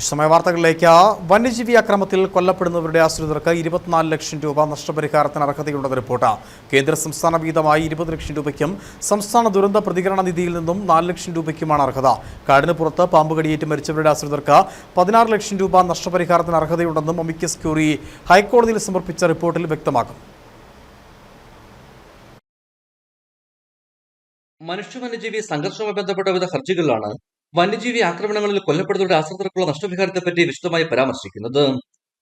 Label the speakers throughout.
Speaker 1: വിശദമായ വാർത്തകളിലേക്ക്. വന്യജീവി അക്രമത്തിൽ കൊല്ലപ്പെടുന്നവരുടെ ആശ്രിതർക്ക് ഇരുപത്തിനാല് ലക്ഷം രൂപ നഷ്ടപരിഹാരത്തിന് അർഹതയുണ്ടെന്ന് റിപ്പോർട്ട്. കേന്ദ്ര സംസ്ഥാന വീതമായി ഇരുപത് ലക്ഷം രൂപയ്ക്കും സംസ്ഥാന ദുരന്ത പ്രതികരണ നിധിയിൽ നിന്നും നാല് ലക്ഷം രൂപയ്ക്കുമാണ് അർഹത. കാടിന് പുറത്ത് പാമ്പ് കടിയേറ്റ് മരിച്ചവരുടെ ആശ്രിതർക്ക് പതിനാറ് ലക്ഷം രൂപ നഷ്ടപരിഹാരത്തിന് അർഹതയുണ്ടെന്നും അമിക്കസ് ക്യൂറി ഹൈക്കോടതിയിൽ സമർപ്പിച്ച റിപ്പോർട്ടിൽ വ്യക്തമാക്കും.
Speaker 2: മനുഷ്യ വന്യജീവി സംഘർഷവുമായി ബന്ധപ്പെട്ട വിവിധ ഹർജികളിലാണ് വന്യജീവി ആക്രമണങ്ങളിൽ കൊല്ലപ്പെടുന്നവരുടെ ആശ്രിതർക്കുള്ള നഷ്ടപരിഹാരത്തെപ്പറ്റി വിശദമായി പരാമർശിക്കുന്നത്.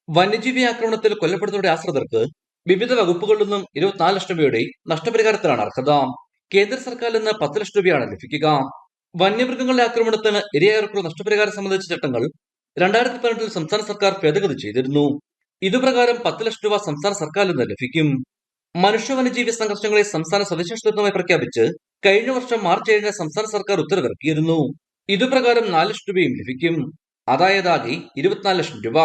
Speaker 2: വന്യജീവി ആക്രമണത്തിൽ കൊല്ലപ്പെടുന്നവരുടെ ആശ്രിതർക്ക് വിവിധ വകുപ്പുകളിൽ നിന്നും ഇരുപത്തിനാല് ലക്ഷം രൂപയുടെ നഷ്ടപരിഹാരത്തിലാണ് അർഹത. കേന്ദ്ര സർക്കാരിൽ നിന്ന് പത്ത് ലക്ഷം രൂപയാണ് ലഭിക്കുക. വന്യമൃഗങ്ങളുടെ ആക്രമണത്തിന് ഇരയായവർക്കുള്ള നഷ്ടപരിഹാരം സംബന്ധിച്ച ചട്ടങ്ങൾ രണ്ടായിരത്തി പതിനെട്ടിൽ സംസ്ഥാന സർക്കാർ ഭേദഗതി ചെയ്തിരുന്നു. ഇതുപ്രകാരം പത്ത് ലക്ഷം രൂപ സംസ്ഥാന സർക്കാരിൽ നിന്ന് ലഭിക്കും. മനുഷ്യ വന്യജീവി സംഘർഷങ്ങളെ സംസ്ഥാന സവിശേഷതമായി പ്രഖ്യാപിച്ച് കഴിഞ്ഞ വർഷം മാർച്ച് ഏഴിന് സംസ്ഥാന സർക്കാർ ഉത്തരവിറക്കിയിരുന്നു. ഇതുപ്രകാരം നാല് ലക്ഷം രൂപയും ലഭിക്കും. അതായത് ആകെ ഇരുപത്തിനാല് ലക്ഷം രൂപ.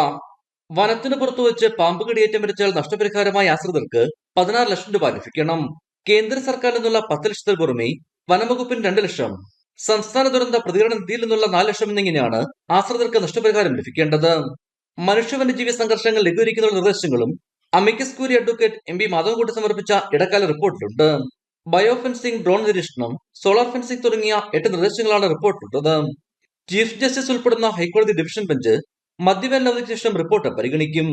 Speaker 2: വനത്തിന് പുറത്തു വെച്ച് പാമ്പ് കടിയേറ്റം മരിച്ചാൽ നഷ്ടപരിഹാരമായി ആശ്രിതർക്ക് പതിനാറ് ലക്ഷം രൂപ ലഭിക്കണം. കേന്ദ്ര സർക്കാരിൽ നിന്നുള്ള പത്ത് ലക്ഷത്തിന് പുറമെ വനംവകുപ്പിന് രണ്ട് ലക്ഷം. സംസ്ഥാന ദുരന്ത പ്രതികരണ നിധിയിൽ നിന്നുള്ള നാല് ലക്ഷം എന്നിങ്ങനെയാണ് ആശ്രിതർക്ക് നഷ്ടപരിഹാരം ലഭിക്കേണ്ടത്. മനുഷ്യ വന്യജീവി സംഘർഷങ്ങൾ ലഘൂകരിക്കുന്ന നിർദ്ദേശങ്ങളും amicus advocate M P Madhavankutty സമർപ്പിച്ച ഇടക്കാല റിപ്പോർട്ടിലുണ്ട്. ബയോ ഫെൻസിംഗ് ഡ്രോൺ നിരീക്ഷണം സോളാർ ഫെൻസിംഗ് തുടങ്ങിയ എട്ട് നിർദ്ദേശങ്ങളാണ് റിപ്പോർട്ടിലുള്ളത് ചീഫ് ജസ്റ്റിസ് ഉൾപ്പെടുന്ന ഹൈക്കോടതി ഡിവിഷൻ ബെഞ്ച് അവധിക്ക് ശേഷം റിപ്പോർട്ട് പരിഗണിക്കും.